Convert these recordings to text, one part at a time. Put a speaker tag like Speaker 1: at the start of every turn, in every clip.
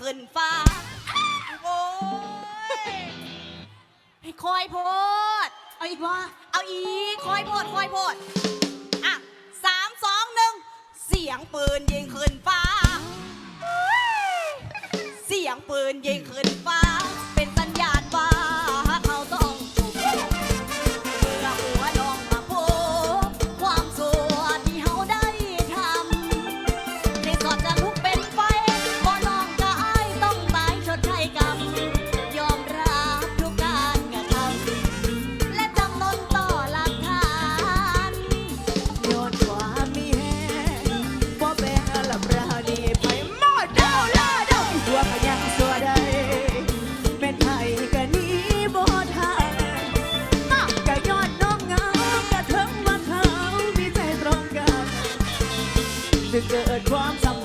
Speaker 1: ขึ้นฟ้า โอ้ยคอยโพด
Speaker 2: เอาอีกวะ
Speaker 1: เอาอีกคอยโพดคอยโพด อะสามสองหนึ่งเสียงปืนยิงขึ้นฟ้า เสียงปืนยิงขึ้นฟ้า with the advance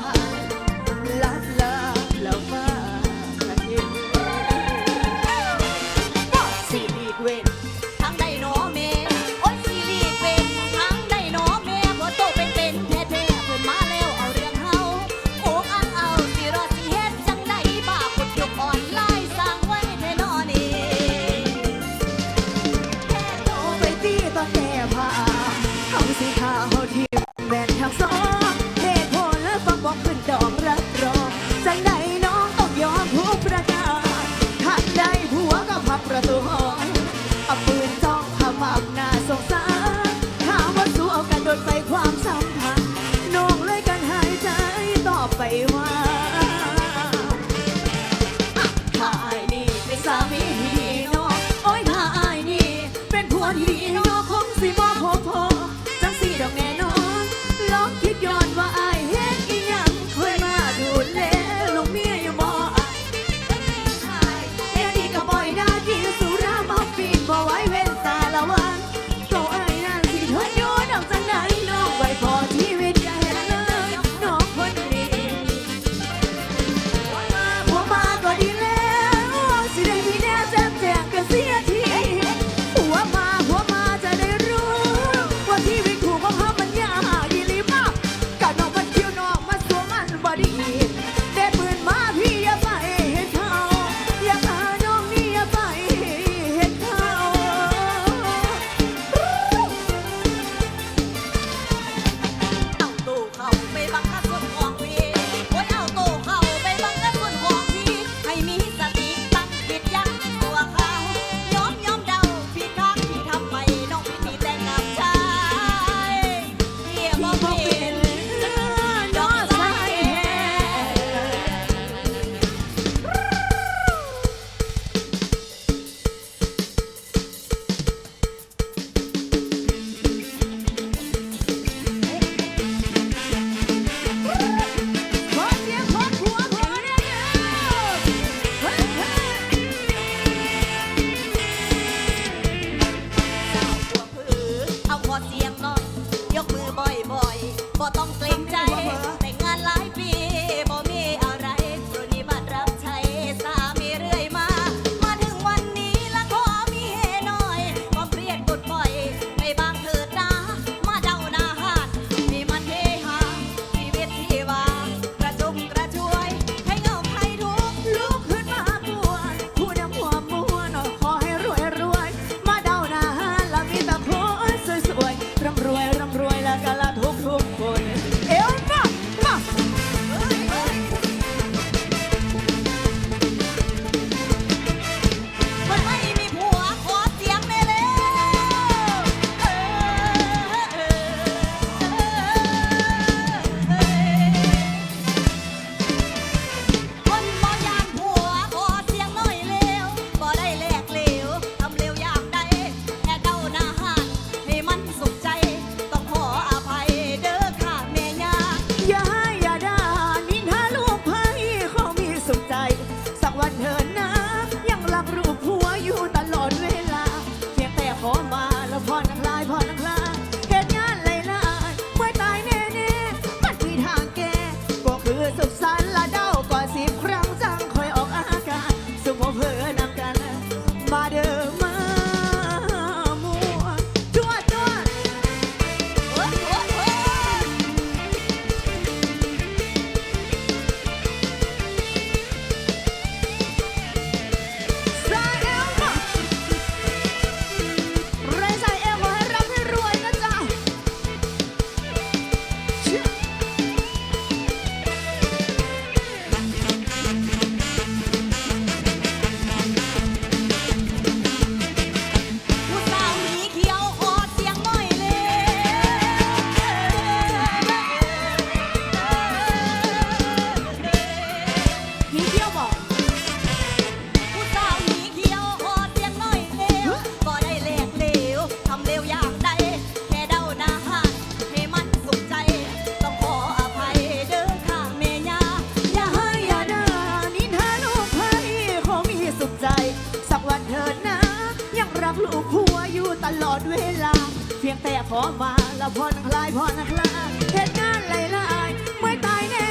Speaker 1: ลูกหั
Speaker 2: วอยู่ตลอ
Speaker 1: ดเวลา เพียงแต่
Speaker 2: ขอมาละพอนคลายพอนคลายเห
Speaker 1: ตุงานหลาย
Speaker 2: ๆ
Speaker 1: ไม่ตา
Speaker 2: ยแน่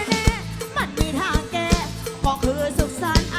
Speaker 2: ๆมันมีทางแก้ก็คือสุขสันต์